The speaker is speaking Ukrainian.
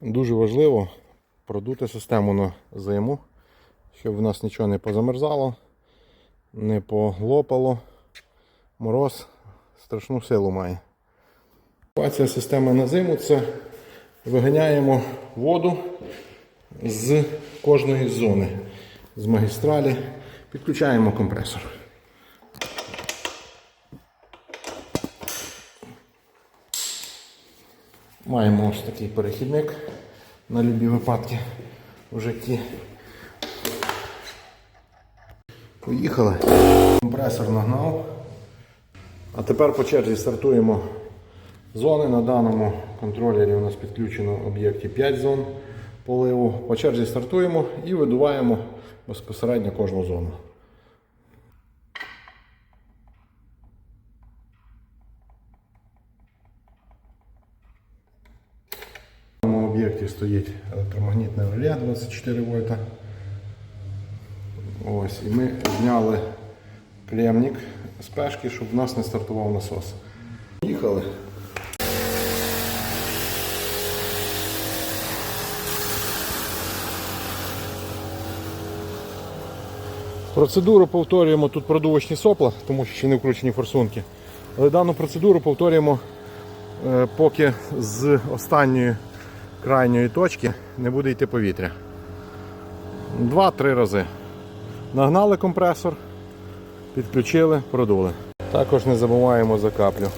Дуже важливо продути систему на зиму, щоб в нас нічого не позамерзало, не полопало. Мороз страшну силу має. Евакуація системи на зиму це виганяємо воду з кожної зони, з магістралі, підключаємо компресор. Маємо ось такий перехідник на любі випадки в житті. Поїхали. Компресор нагнав. А тепер по черзі стартуємо зони. На даному контролері у нас підключено в об'єкті 5 зон поливу. По черзі стартуємо і видуваємо безпосередньо кожну зону. В цьому об'єкті стоїть електромагнітне реле 24 вольта. Ось, і ми зняли клемник з пешки, щоб в нас не стартував насос. Їхали. Процедуру повторюємо тут продувочні сопла, тому що ще не вкручені форсунки. Але дану процедуру повторюємо, е, поки з останньої крайньої точки не буде йти повітря. Два-три рази. Нагнали компресор, підключили, продули. Також не забуваємо за каплю.